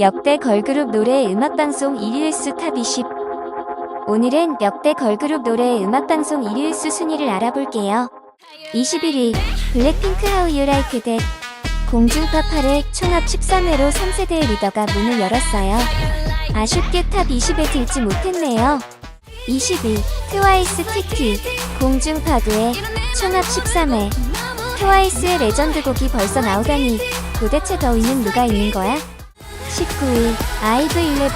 역대 걸그룹 노래 음악방송 1위 횟수 탑 20. 오늘은 역대 걸그룹 노래 음악방송 1위 횟수 순위를 알아볼게요. 21위 블랙핑크 하우 유 라이크 댓 공중파 8회 총합 13회로 3세대의 리더가 문을 열었어요. 아쉽게 탑 20에 들지 못했네요. 20위 트와이스 티티 공중파 9회 총합 13회 트와이스의 레전드 곡이 벌써 나오다니 도대체 더위는 누가 있는 거야? 19위 아이브 11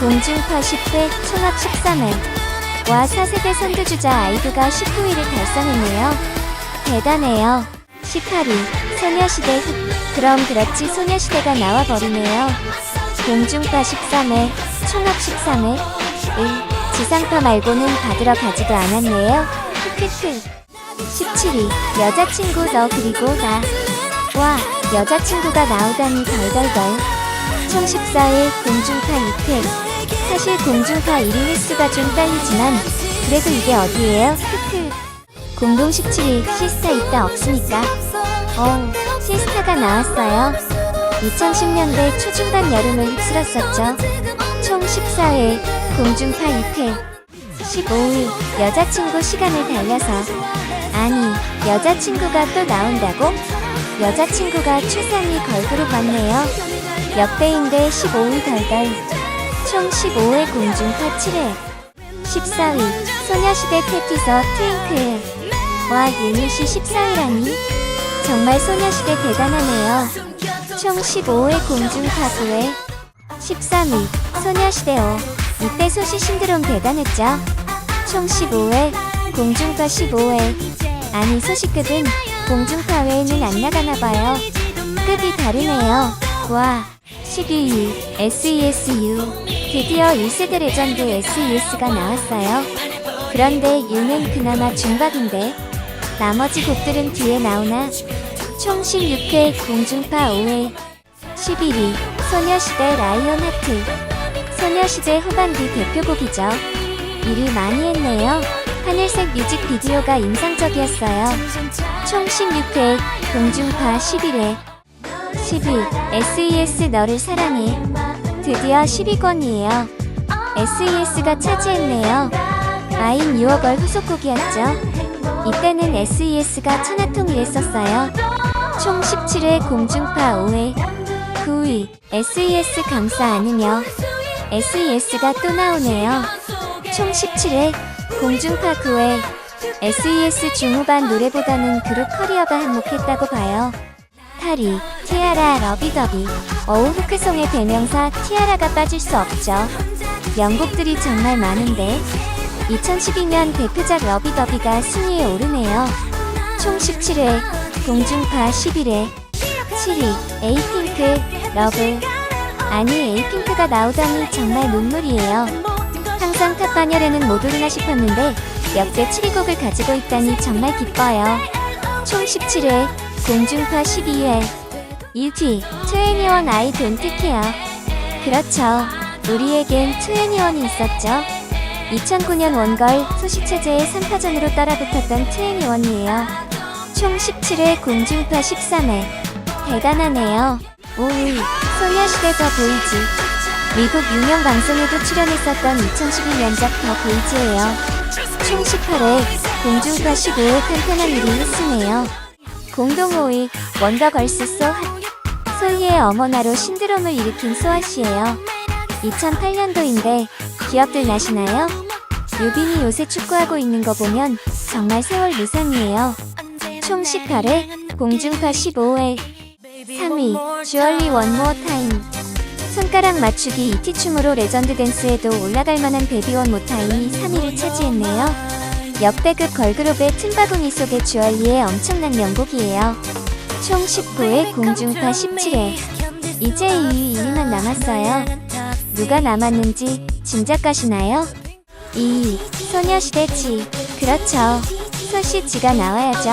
공중파 10회 총합 13회 와 4세대 선두주자 아이브가 19위를 달성했네요. 대단해요. 18위 소녀시대 그럼 그렇지 소녀시대가 나와버리네요. 공중파 13회 총합 13회 을 지상파 말고는 받으러 가지도 않았네요. 크크크 17위 여자친구 너 그리고 나 와, 여자친구가 나오다니 덜덜덜. 총 14회 공중파 6회. 사실 공중파 1위 횟수가 좀 딸리지만, 그래도 이게 어디예요? 크크. 공동 17위 시스타 있다 없으니까. 어우, 시스타가 나왔어요. 2010년대 초중반 여름을 휩쓸었었죠. 총 14회 공중파 6회. 15위 여자친구 시간을 달려서. 아니, 여자친구가 또 나온다고? 여자친구가 최상위 걸그룹 맞네요. 역대인데 15위 덜덜. 총 15회 공중파 7회. 14위 소녀시대 테티서 트윙클. 와 유닛이 14위라니. 정말 소녀시대 대단하네요. 총 15회 공중파 9회. 13위 소녀시대 5. 이때 소시 신드롬 대단했죠. 총 15회 공중파 15회. 아니 소시급은 공중파 외에는 안 나가나봐요. 급이 다르네요. 와, 12위 SESU. 드디어 1세대 레전드 SES가 나왔어요. 그런데 U는 그나마 중박인데, 나머지 곡들은 뒤에 나오나? 총 16회 공중파 5회. 11위 소녀시대 라이온 하트. 소녀시대 후반기 대표곡이죠. 일을 많이 했네요. 하늘색 뮤직비디오가 인상적이었어요. 총 16회, 공중파 11회. 10위, SES 너를 사랑해. 드디어 10위권이에요. SES가 차지했네요. 아인 유어걸 후속곡이었죠. 이때는 SES가 천하통일했었어요. 총 17회 공중파 5회. 9위, SES 감싸 안으며. SES가 또 나오네요. 총 17회, 공중파 9회. SES 중후반 노래보다는 그룹 커리어가 한몫했다고 봐요. 8위, 티아라 러비더비. 어우 후크송의 대명사 티아라가 빠질 수 없죠. 명곡들이 정말 많은데 2012년 대표작 러비더비가 순위에 오르네요. 총 17회, 공중파 11회. 7위, 에이핑크, 러브. 아니 에이핑크가 나오다니 정말 눈물이에요. 항상 탑 반열에는 못 오르나 싶었는데 역대 7위 곡을 가지고 있다니 정말 기뻐요. 총 17회, 공중파 12회. 1위, 2NE1 아이 돈트 케어. 그렇죠. 우리에겐 2NE1이 있었죠. 2009년 원걸 소시체제의 3파전으로 따라붙었던 2NE1이에요. 총 17회 공중파 13회. 대단하네요. 5위, 소녀시대 더 보이즈. 미국 유명 방송에도 출연했었던 2012년작 더 보이즈예요. 총 18회, 공중파 15회 탄탄한 1위 횟수네요. 공동 5위, 원더 걸스 소 소희의 어머나로 신드롬을 일으킨 소아씨예요. 2008년도인데 기억들 나시나요? 유빈이 요새 축구하고 있는 거 보면 정말 세월 무상이에요. 총 18회, 공중파 15회. 3위, 주얼리 원모어 타임. 손가락 맞추기 이티춤으로 레전드 댄스에도 올라갈 만한 베비원 모타임이 3위를 차지했네요. 역대급 걸그룹의 틈바구니 속의 주얼리의 엄청난 명곡이에요. 총 19회 공중파 17회. 이제 2위 2위만 남았어요. 누가 남았는지 짐작 가시나요? 2위 소녀시대 지. 그렇죠. 소시 지가 나와야죠.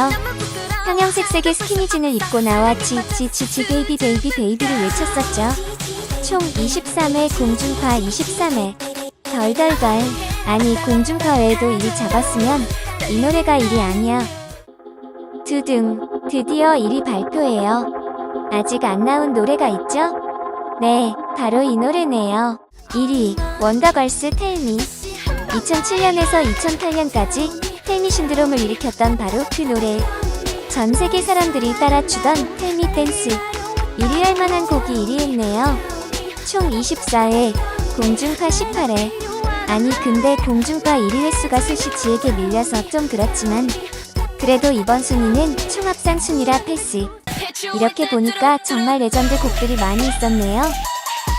형형색색의 스키니진을 입고 나와 지지지지 베이비 베이비 베이비를 외쳤었죠. 총 23회 공중파 23회. 덜덜덜. 아니 공중파 외에도 1위 잡았으면 이 노래가 1위 아니야. 두둥. 드디어 1위 발표해요. 아직 안 나온 노래가 있죠? 네, 바로 이 노래네요. 1위, 원더걸스 텔미. 2007년에서 2008년까지 텔미 신드롬을 일으켰던 바로 그 노래. 전 세계 사람들이 따라 추던 텔미 댄스. 1위 할 만한 곡이 1위 했네요. 총 24회, 공중파 18회. 아니, 근데 공중파 1위 횟수가 수시 지에게 밀려서 좀 그렇지만, 그래도 이번 순위는 총합상 순위라 패스. 이렇게 보니까 정말 레전드 곡들이 많이 있었네요.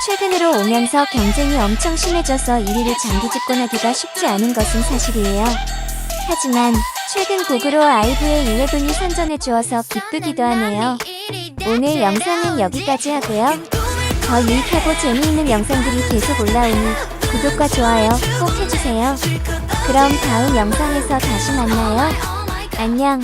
최근으로 오면서 경쟁이 엄청 심해져서 1위를 장기 집권하기가 쉽지 않은 것은 사실이에요. 하지만 최근 곡으로 아이브의 11이 선전해 주어서 기쁘기도 하네요. 오늘 영상은 여기까지 하고요. 더 유익하고 재미있는 영상들이 계속 올라오니 구독과 좋아요 꼭 해주세요. 그럼 다음 영상에서 다시 만나요. 안녕.